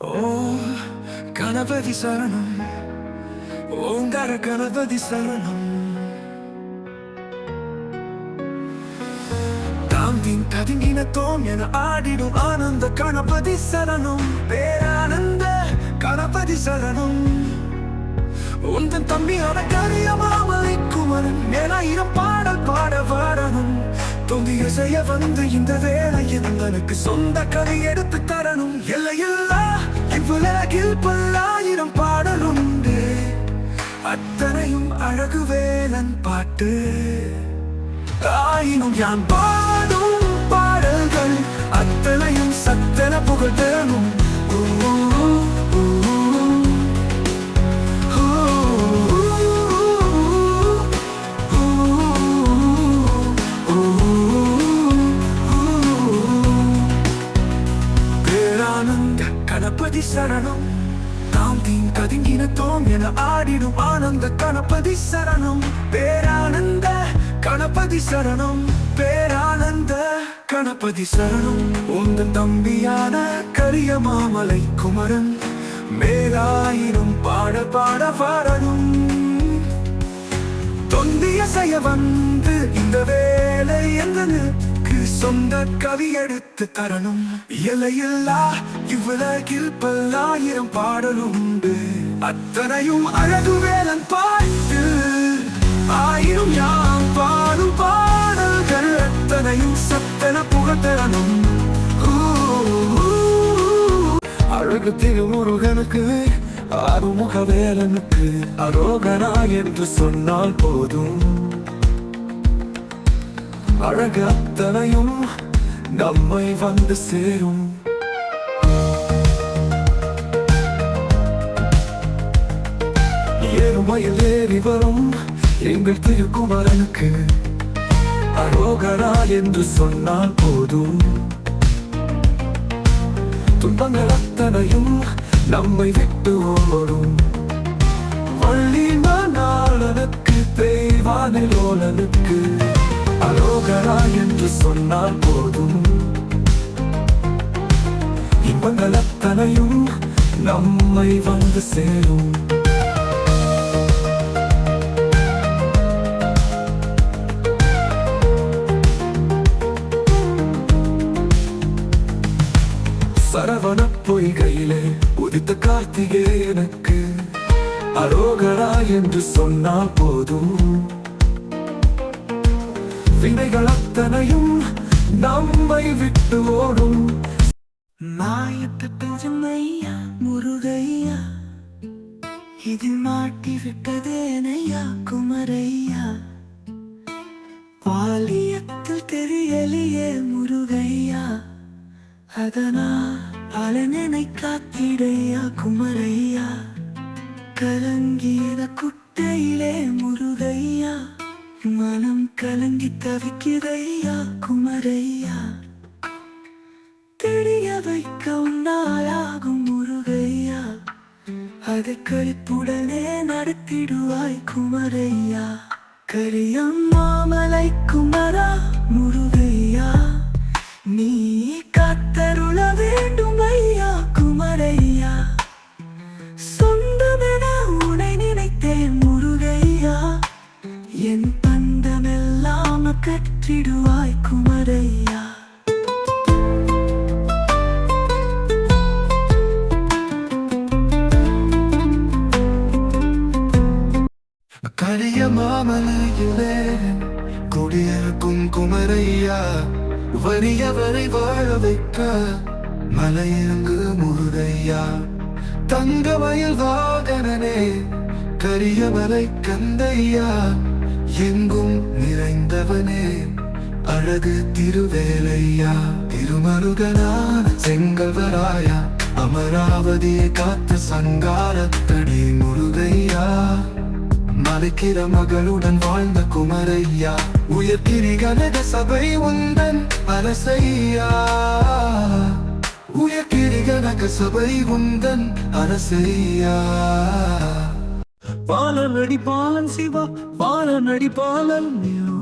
ஓம் கணபதி சரணம் ஓங்கார கணபதி சரணம் தாந்தின் கதுங்கின தோம் என ஆடிடும் ஆனந்த கணபதி சரணம் பேரானந்த கணபதி சரணம் உந்தன் தம்பியான கரியமாமலை குமரன் மேலாயிரம் பாடல் பாட வரணும் தொந்திய செய்ய வந்து இந்த வேலை எங்களுக்கு சொந்த கதை எடுத்து தரணும் எல்லையில்லா இவ்வுலகில் பல்லாயிரம் பாடலுண்டு அத்தனையும் அழகு வேலன் பாட்டு ஆயினும் யான் பாடும் பாடல்கள் அத்தனையும் சத்தன புகழ்தனும் ஊ, ஊ, பேரானந்த கணபதி சரணம் தாம் தீம் கதுங்கின என ஆடிடும் ஆனந்த கணபதி சரணம் பேரானந்த கணபதி சரணம் பேரானந்த கணபதி சரணம் உந்தன் தம்பியான கரிய மாமலை குமரன். மேலாயினும் பாட பாட வரணும். தொந்திய செய்ய வந்து இந்த வேலை என்னனுக்கு சொந்த கவி எடுத்து தரணும். இலையில்லா இவ்வுலகில் பல்லாயிரம் பாடலுண்டு. அத்தனையும் அழகு வேலன் பாட்டு ஆயிரம் யாம் பாடும் பாடல்கள் அத்தனையும் சத்தன புகழ்தரணும் அழகு திருமுருகனுக்கு அருமுக வேலனுக்கு அரோகனா என்று சொன்னால் போதும். அழகு அத்தனையும் நம்மை வந்து சேரும். ஏறுமையில் ஏறி வரும். எங்கள் திருக்குமரனுக்கு அரோகரா என்று சொன்னால் போதும். துன்பங்கள் அத்தனையும் நம்மை விட்டு ஓடும் வள்ளி நாளனுக்கு தெய்வானிலோலனுக்கு அரோகரா என்று சொன்னால் போதும். இன்பங்கள் அத்தனையும் நம்மை வந்து சேரும். கார்த்திகே எனக்கு அரோகரா என்று சொன்னால் போதும். வினைகள் அத்தனையும் நம்மை விட்டு ஓடும். மாயப்பட்டமையா முருகையா இதில் மாட்டி விட்டதேனையா குமரையா. பாலியத்தில் தெரியலையே முருகையா. அதனால் பலனனை காத்திடையா குமரையா கலங்கியத குட்டையிலே முருகையா மனம் கலங்கி தவிக்கிறையா குமரையா தெரிய வைக்க உன்னாலாகும் முருகையா. அதை கழிப்புடனே நடத்திடுவாய் குமரையா கரியம் மாமலை குமரா முருகையா. நீ வறியவரை வாழ வைக்க மலையிறங்கு முருகையா. தங்க வயல் வாகனனே கரியமலை கந்தையா. எங்கும் நிறைந்தவனே அழகு திருவேலையா. திருமருகனான செங்கல்வராயா. அமராவதியை காத்த சங்காரத்தடி முருகையா. மலைக்கிற மகளுடன் வாழ்ந்த குமரையா. உயர்கிரி கனக சபை உந்தன் அரசையா. உயர்கிரி கனக சபை உந்தன் அரசையா. பாலனடி பாலன் சிவா பாலனடி பாலன்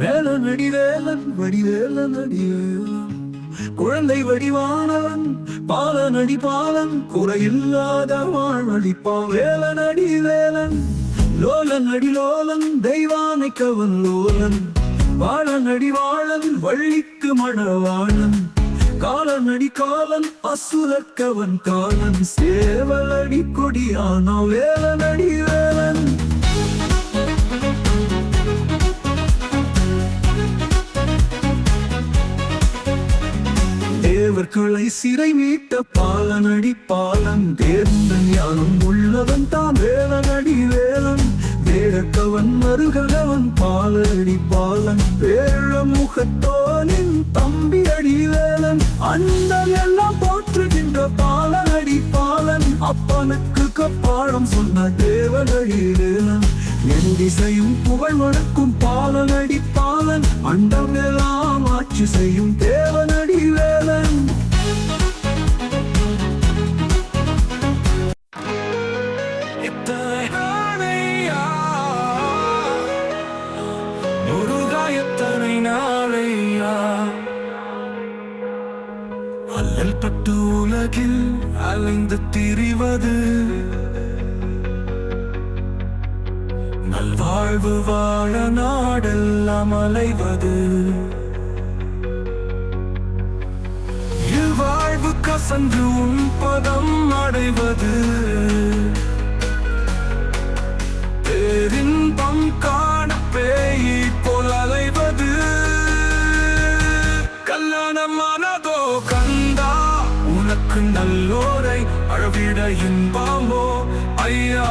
வேலனடி வேலன் வடிவேலனடி வேலன் குழந்தை வடிவானவன் பாலனடி பாலன். குறையில்லாத வாழ்வழிப்பான் வேலனடி வேலன். லோலன் அடி லோலன் தெய்வானைக்கவன் லோலன். வாழனடி வாழன் வள்ளிக்கு மணவாழன் காலன் அடி காலன் அசுரக்கவன் காலன். சேவலடி கொடியான அடி வேலன். தேவர்களை சிறை மீட்ட பாலனடி பாலன். தேர்ந்தன் யானும் உள்ளவன் தான் வேலனடி வேலன். முகத்தோனின் தம்பி அடிவேலன் அந்த எல்லாம் போற்றுகின்ற பாலனடி பாலன் அப்பனுக்கு கப்பாடம் சொன்ன தேவனடி வேலன். என் திசையும் புகழ் வழக்கும் பாலனடி பாலன் அண்டம் எல்லாம் ஆட்சி செய்யும் தேவனடி அல்லல் பட்டு உலகில் அலைந்து திரிவது. நல்வாழ்வு வாழ நாடெல்லாம் அலைவது. இல்வாழ்வு கசந்து உன் பதம் அடைவது. எல்லோரை அழவிட இன்பாமோ? ஐயா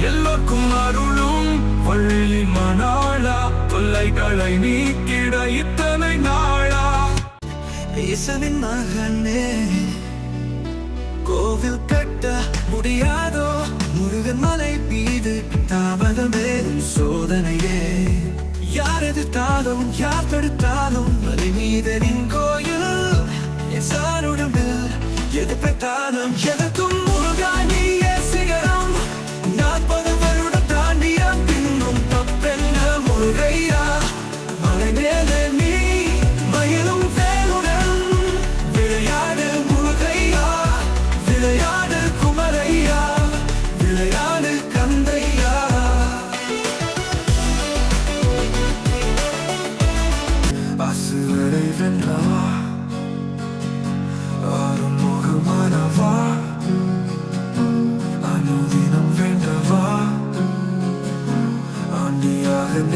எல்லோருக்கும் அருளும் வள்ளி மணாளா தொல்லைகளை நீக்கிட இத்தனை நாளா? ஈசனின் மகனே கோவில் கட்ட முடியாதோ? முருகன் மலை மீது தாமதமே சோதனையே. யார் எதிர்த்தாலும் யார் தடுத்தாலும் மலை மீதனின் கோயில் canım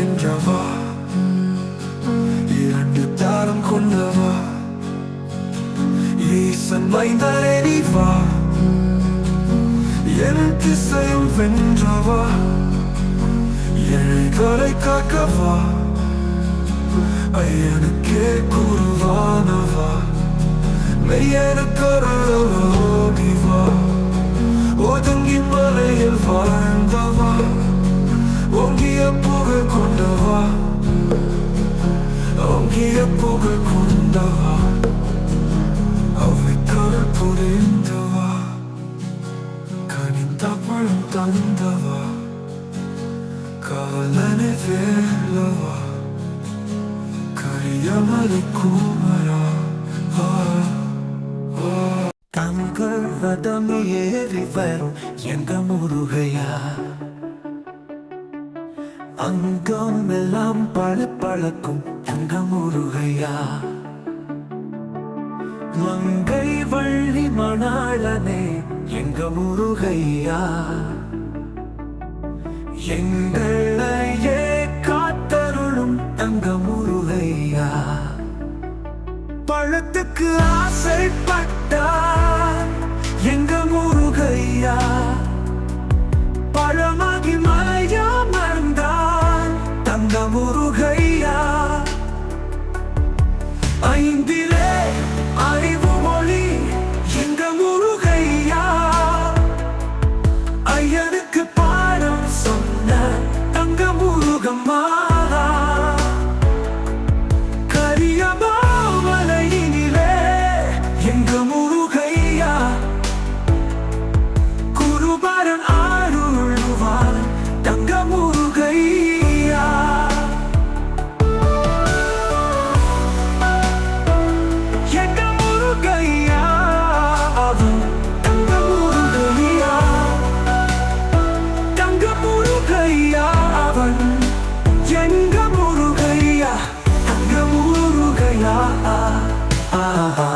நின்றவா? இரண்டு தாரம் கொண்டவா? ஈசன் மைந்தரே நீ வா. என் திசையும் வென்றவா? ஏழைகளை காக்கவா? ஐயனுக்கே குருவானவா? மெய்யனுக்கு ஒதுங்கி மலையில் வாழ்ந்தவா புகழ் கொண்டவா அவை கருள் புரிந்தவா கனிந்த பழம் தந்தவா காலனை வேலவா கரியமலை குமரா தங்கள் ரதம் ஏறி வரும் எங்க முருகையா அங்கம் எல்லாம் பழ பழக்கும் எங்க முருகையா மங்கை வள்ளி மணாளனே எங்க முருகையா? எங்களையே காத்தருளும் தங்க முருகையா? பழத்துக்கு ஆசைப்பட்டா எங்க முருகையா தங்க முருகையா ஆ, ஆ, ஆ.